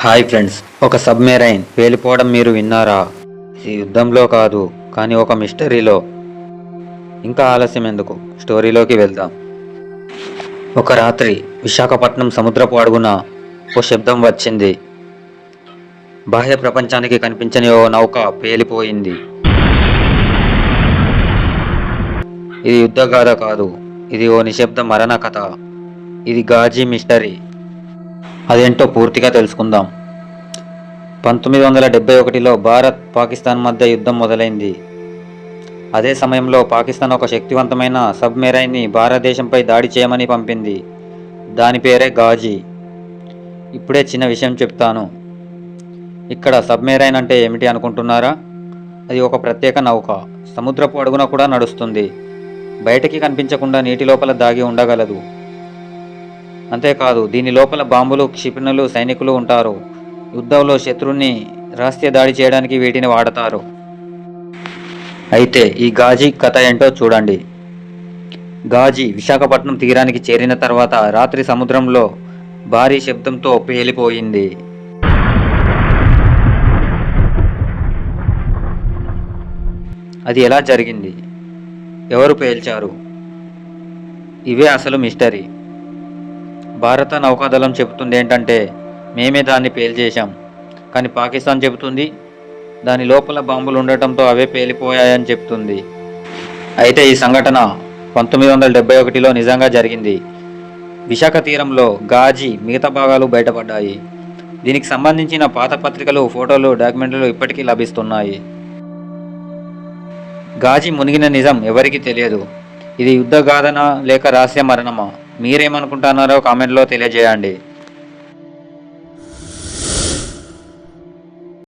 Hi friends ఒక submarine. పేలిపోవడం మీరు విన్నారా? ఈ యుద్ధంలో కాదు కానీ ఒక మిస్టరీలో. ఇంకా ఆలస్యం ఎందుకు? స్టోరీలోకి వెళ్దాం. ఒక రాత్రి విశాఖపట్నం సముద్రపు అడుగున ఓ శబ్దం వచ్చింది. బాహ్య ప్రపంచానికి కనిపించని ఓ నౌక పేలిపోయింది. ఇది యుద్ధగాథ కాదు ఇది ఓ నిశ్శబ్ద మరణ కథ. ఇది గాజీ మిస్టరీ. అదేంటో పూర్తిగా తెలుసుకుందాం. పంతొమ్మిది వందల డెబ్బై ఒకటిలో భారత్ పాకిస్తాన్ మధ్య యుద్ధం మొదలైంది. అదే సమయంలో పాకిస్తాన్ ఒక శక్తివంతమైన సబ్మెరైన్ని భారతదేశంపై దాడి చేయమని పంపింది. దాని పేరే గాజీ. ఇప్పుడే చిన్న విషయం చెప్తాను. ఇక్కడ సబ్మెరైన్ అంటే ఏమిటి అనుకుంటున్నారా? అది ఒక ప్రత్యేక నౌక. సముద్రపు అడుగున కూడా నడుస్తుంది. బయటికి కనిపించకుండా నీటి లోపల దాగి ఉండగలదు. అంతేకాదు దీని లోపల బాంబులు క్షిపణులు సైనికులు ఉంటారు. యుద్ధంలో శత్రువుని రహస్య దాడి చేయడానికి వీటిని వాడతారు. అయితే ఈ గాజీ కథ ఏంటో చూడండి. గాజీ విశాఖపట్నం తీరానికి చేరిన తర్వాత రాత్రి సముద్రంలో భారీ శబ్దంతో పేలిపోయింది. అది ఎలా జరిగింది? ఎవరు పేల్చారు? ఇవే అసలు మిస్టరీ. భారత నౌకాదళం చెబుతుంది ఏంటంటే మేమే దాన్ని పేల్చేశాం కానీ పాకిస్తాన్ చెబుతుంది దాని లోపల బాంబులు ఉండటంతో అవే పేలిపోయాయని చెప్తుంది. అయితే ఈ సంఘటన పంతొమ్మిది వందల డెబ్బై ఒకటిలో నిజంగా జరిగింది. విశాఖ తీరంలో గాజీ మిగతా భాగాలు బయటపడ్డాయి. దీనికి సంబంధించిన పాత పత్రికలు ఫోటోలు డాక్యుమెంట్లు ఇప్పటికీ లభిస్తున్నాయి. గాజీ మునిగిన నిజం ఎవరికీ తెలియదు. ఇది యుద్ధగాథన లేక రహస్య మరణమా? మీరేమనుకుంటున్నారో కామెంట్లో తెలియజేయండి.